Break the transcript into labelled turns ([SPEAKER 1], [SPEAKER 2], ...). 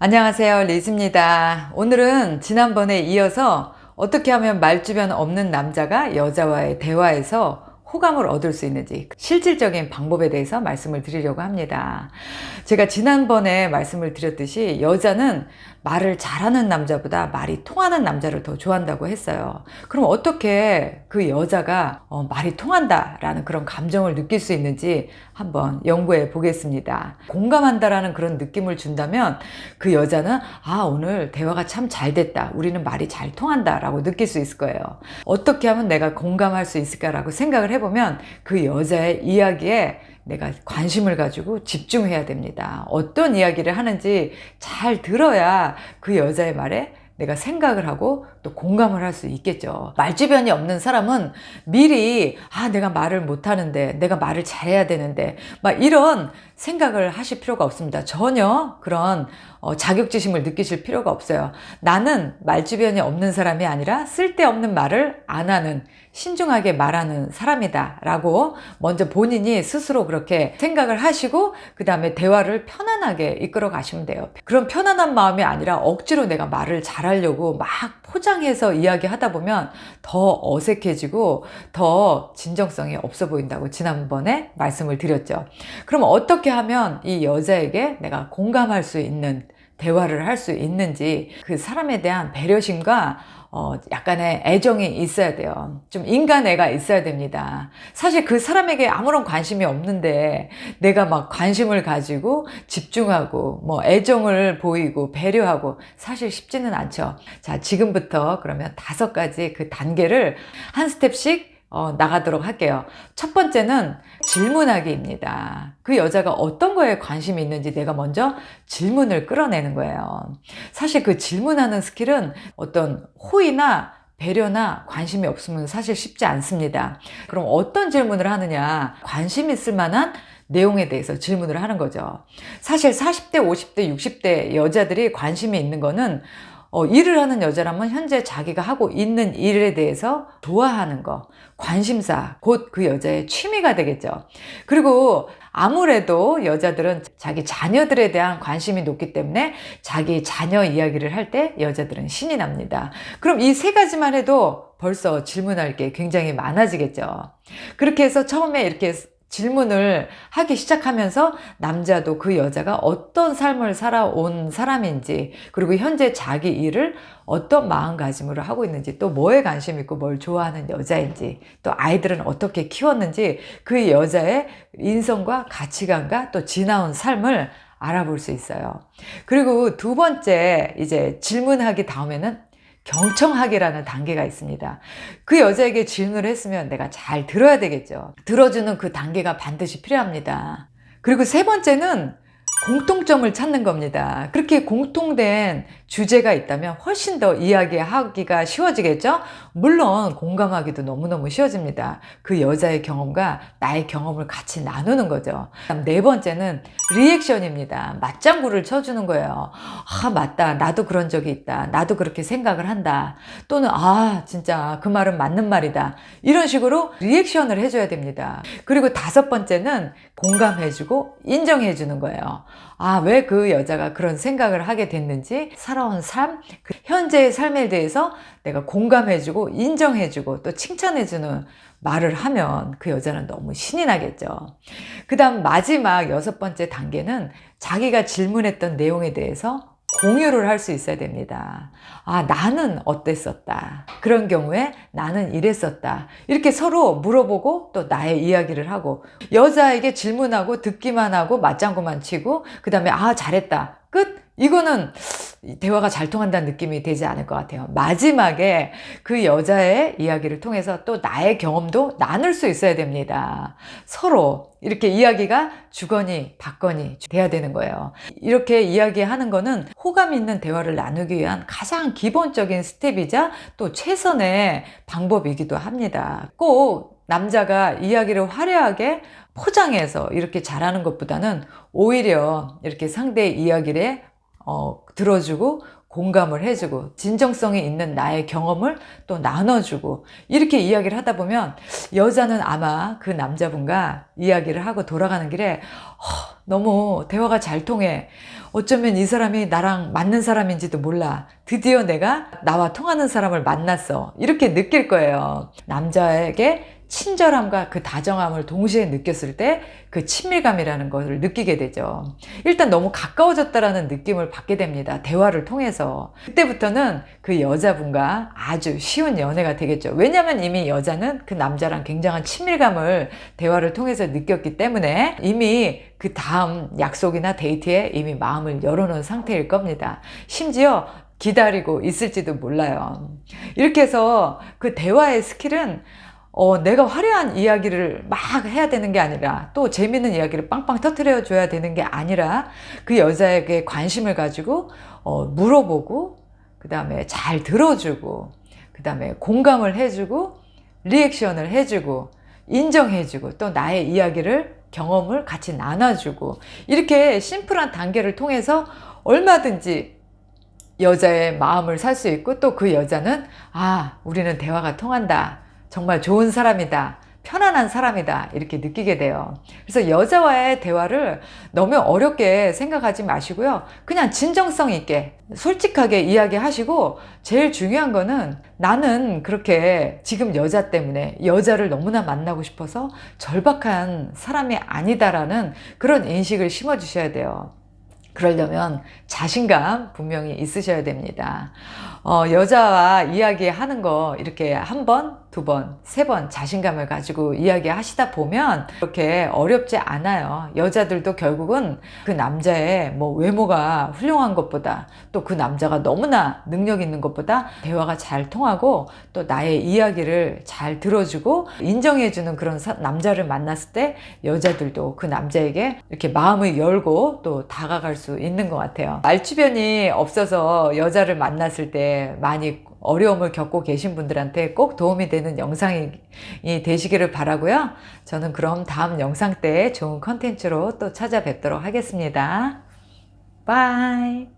[SPEAKER 1] 안녕하세요. 리즈입니다. 오늘은 지난번에 이어서 어떻게 하면 말주변 없는 남자가 여자와의 대화에서 호감을 얻을 수 있는지 실질적인 방법에 대해서 말씀을 드리려고 합니다. 제가 지난번에 말씀을 드렸듯이 여자는 말을 잘하는 남자보다 말이 통하는 남자를 더 좋아한다고 했어요. 그럼 어떻게 그 여자가 어, 말이 통한다라는 그런 감정을 느낄 수 있는지 한번 연구해 보겠습니다. 공감한다라는 그런 느낌을 준다면 그 여자는 아, 오늘 대화가 참 잘 됐다. 우리는 말이 잘 통한다라고 느낄 수 있을 거예요. 어떻게 하면 내가 공감할 수 있을까라고 생각을 해 보면 그 여자의 이야기에 내가 관심을 가지고 집중해야 됩니다. 어떤 이야기를 하는지 잘 들어야 그 여자의 말에 내가 생각을 하고 또 공감을 할 수 있겠죠. 말주변이 없는 사람은 미리, 아, 내가 말을 못하는데, 내가 말을 잘해야 되는데, 막 이런 생각을 하실 필요가 없습니다. 전혀 그런 어, 자격지심을 느끼실 필요가 없어요. 나는 말주변이 없는 사람이 아니라 쓸데없는 말을 안 하는, 신중하게 말하는 사람이다. 라고 먼저 본인이 스스로 그렇게 생각을 하시고, 그 다음에 대화를 편안하게 이끌어 가시면 돼요. 그런 편안한 마음이 아니라 억지로 내가 말을 잘하려고 막 포장해서 이야기하다 보면 더 어색해지고 더 진정성이 없어 보인다고 지난번에 말씀을 드렸죠. 그럼 어떻게 하면 이 여자에게 내가 공감할 수 있는 대화를 할 수 있는지 그 사람에 대한 배려심과 어, 약간의 애정이 있어야 돼요. 좀 인간애가 있어야 됩니다. 사실 그 사람에게 아무런 관심이 없는데 내가 막 관심을 가지고 집중하고 뭐 애정을 보이고 배려하고 사실 쉽지는 않죠. 자, 지금부터 그러면 다섯 가지 그 단계를 한 스텝씩 어, 나가도록 할게요. 첫 번째는 질문하기입니다. 그 여자가 어떤 거에 관심이 있는지 내가 먼저 질문을 끌어내는 거예요. 사실 그 질문하는 스킬은 어떤 호의나 배려나 관심이 없으면 사실 쉽지 않습니다. 그럼 어떤 질문을 하느냐? 관심 있을 만한 내용에 대해서 질문을 하는 거죠. 사실 40대, 50대, 60대 여자들이 관심이 있는 거는 어, 일을 하는 여자라면 현재 자기가 하고 있는 일에 대해서 좋아하는 거, 관심사, 곧 그 여자의 취미가 되겠죠. 그리고 아무래도 여자들은 자기 자녀들에 대한 관심이 높기 때문에 자기 자녀 이야기를 할 때 여자들은 신이 납니다. 그럼 이 세 가지만 해도 벌써 질문할 게 굉장히 많아지겠죠. 그렇게 해서 처음에 이렇게 질문을 하기 시작하면서 남자도 그 여자가 어떤 삶을 살아온 사람인지 그리고 현재 자기 일을 어떤 마음가짐으로 하고 있는지 또 뭐에 관심 있고 뭘 좋아하는 여자인지 또 아이들은 어떻게 키웠는지 그 여자의 인성과 가치관과 또 지나온 삶을 알아볼 수 있어요. 그리고 두 번째 이제 질문하기 다음에는 경청하기라는 단계가 있습니다. 그 여자에게 질문을 했으면 내가 잘 들어야 되겠죠. 들어주는 그 단계가 반드시 필요합니다. 그리고 세 번째는 공통점을 찾는 겁니다. 그렇게 공통된 주제가 있다면 훨씬 더 이야기하기가 쉬워지겠죠? 물론 공감하기도 너무너무 쉬워집니다. 그 여자의 경험과 나의 경험을 같이 나누는 거죠. 네 번째는 리액션입니다. 맞장구를 쳐주는 거예요. 아, 맞다. 나도 그런 적이 있다. 나도 그렇게 생각을 한다. 또는, 아, 진짜 그 말은 맞는 말이다. 이런 식으로 리액션을 해줘야 됩니다. 그리고 다섯 번째는 공감해주고 인정해주는 거예요. 아, 왜 그 여자가 그런 생각을 하게 됐는지, 살아온 삶, 그 현재의 삶에 대해서 내가 공감해주고, 인정해주고, 또 칭찬해주는 말을 하면 그 여자는 너무 신이 나겠죠. 그 다음 마지막 여섯 번째 단계는 자기가 질문했던 내용에 대해서 공유를 할 수 있어야 됩니다. 아, 나는 어땠었다. 그런 경우에 나는 이랬었다. 이렇게 서로 물어보고 또 나의 이야기를 하고 여자에게 질문하고 듣기만 하고 맞장구만 치고 그 다음에 아, 잘했다. 끝. 이거는 대화가 잘 통한다는 느낌이 되지 않을 것 같아요. 마지막에 그 여자의 이야기를 통해서 또 나의 경험도 나눌 수 있어야 됩니다. 서로 이렇게 이야기가 주거니 받거니 돼야 되는 거예요. 이렇게 이야기하는 거는 호감 있는 대화를 나누기 위한 가장 기본적인 스텝이자 또 최선의 방법이기도 합니다. 꼭 남자가 이야기를 화려하게 포장해서 이렇게 잘하는 것보다는 오히려 이렇게 상대의 이야기를 어, 들어주고 공감을 해주고 진정성이 있는 나의 경험을 또 나눠주고 이렇게 이야기를 하다 보면 여자는 아마 그 남자분과 이야기를 하고 돌아가는 길에 "허, 너무 대화가 잘 통해. 어쩌면 이 사람이 나랑 맞는 사람인지도 몰라. 드디어 내가 나와 통하는 사람을 만났어. 이렇게 느낄 거예요. 남자에게 친절함과 그 다정함을 동시에 느꼈을 때 그 친밀감이라는 것을 느끼게 되죠. 일단 너무 가까워졌다라는 느낌을 받게 됩니다. 대화를 통해서. 그때부터는 그 여자분과 아주 쉬운 연애가 되겠죠. 왜냐하면 이미 여자는 그 남자랑 굉장한 친밀감을 대화를 통해서 느꼈기 때문에 이미 그 다음 약속이나 데이트에 이미 마음을 열어놓은 상태일 겁니다. 심지어 기다리고 있을지도 몰라요. 이렇게 해서 그 대화의 스킬은 어, 내가 화려한 이야기를 막 해야 되는 게 아니라 또 재밌는 이야기를 빵빵 터트려 줘야 되는 게 아니라 그 여자에게 관심을 가지고 어, 물어보고 그 다음에 잘 들어주고 그 다음에 공감을 해주고 리액션을 해주고 인정해주고 또 나의 이야기를 경험을 같이 나눠주고 이렇게 심플한 단계를 통해서 얼마든지 여자의 마음을 살 수 있고 또 그 여자는 아 우리는 대화가 통한다 정말 좋은 사람이다. 편안한 사람이다. 이렇게 느끼게 돼요. 그래서 여자와의 대화를 너무 어렵게 생각하지 마시고요. 그냥 진정성 있게 솔직하게 이야기하시고 제일 중요한 거는 나는 그렇게 지금 여자 때문에 여자를 너무나 만나고 싶어서 절박한 사람이 아니다라는 그런 인식을 심어 주셔야 돼요. 그러려면 자신감 분명히 있으셔야 됩니다. 어, 여자와 이야기하는 거 이렇게 한 번, 두 번, 세 번 자신감을 가지고 이야기하시다 보면 그렇게 어렵지 않아요. 여자들도 결국은 그 남자의 뭐 외모가 훌륭한 것보다 또 그 남자가 너무나 능력 있는 것보다 대화가 잘 통하고 또 나의 이야기를 잘 들어주고 인정해주는 그런 사- 남자를 만났을 때 여자들도 그 남자에게 이렇게 마음을 열고 또 다가갈 수 있는 것 같아요. 말주변이 없어서 여자를 만났을 때 많이 어려움을 겪고 계신 분들한테 꼭 도움이 되는 영상이 되시기를 바라고요. 저는 그럼 다음 영상 때 좋은 컨텐츠로 또 찾아뵙도록 하겠습니다. 바이.